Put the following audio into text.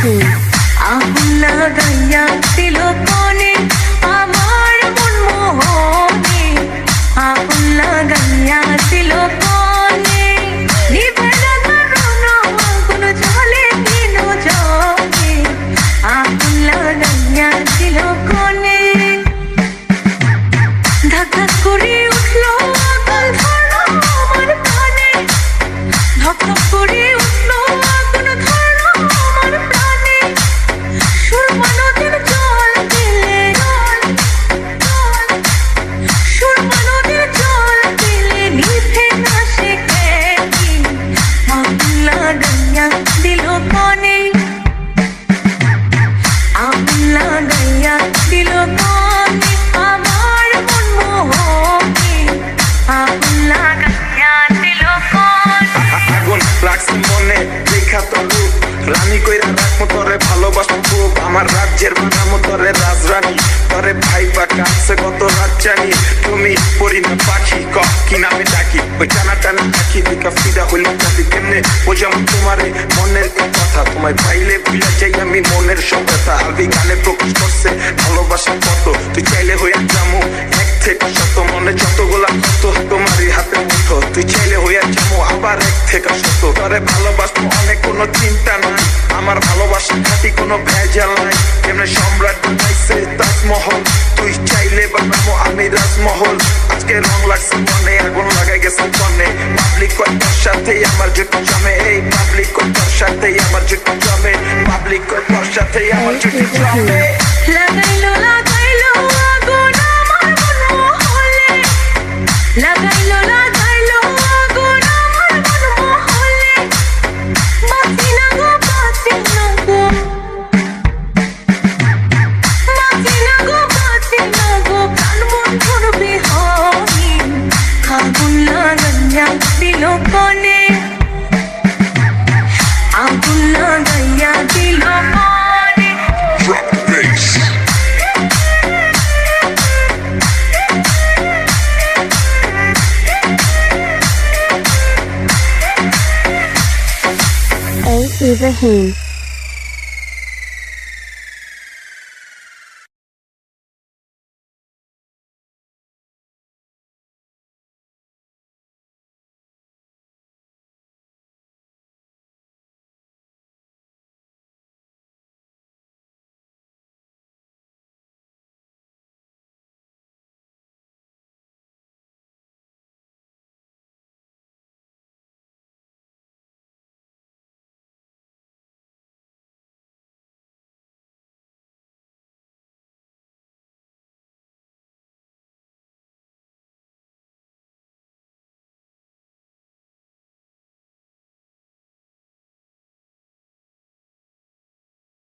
চোখে আহ লাগাইয়া দিল কোনে আমার মন। মোহনে আহ জলে দিন জলে আহ লাগাইয়া দিল ধাক্কা করিও উড়াইয়া দিল কানে আমার মন মোহকে। আগুন লাগাইয়া দিল আগুন লাগছে মনে, দেখা তো রূপ রানী কইরা রাখমো তোরে ভালোবাসা খুব। আমার রাজ্যের বানামো তোরে রাজরানী। তোরে ভাই বা কাছে কত রাত জানি তুমি পরিণা পাখি কক কি নামে ডাকি। ওই টানা টানা পাখি দেখা ফিদা হইলাম কেমনে? বোঝাম তোমারে মনের কথা তোমায় পাইলে ভুলে যাই আমি মনের সব কথা গানে প্রকাশ করছে, ভালোবাসা কত? তুই চাইলে হইয়া যামু, এক থেকে শত, মনে যতগুলা কত? তোমারই হাতে মুঠো, তুই চাইলে হইয়া যামু, আবার এক থেকে শত। তরে ভালোবাসবো অনেক, কোনো চিন্তা নাই। আমার ভালোবাসা খাটি, কোনো ভেজাল নাই। কেমনে সম্রাট বানাইছে তাজমহল? তুই চাইলে বানাবো আমি রাজমহল। আজকে রং লাগছে মনে আগুন লাগাই গেছে মনে পাবলিক তোর সাথেই আমার জুটি জমে সাথেই আমার জুটি জমে লাগাইলো লাগাইলো আগুন আমার মনমহলে লাগাইলো লাগাইলো Ibrahim.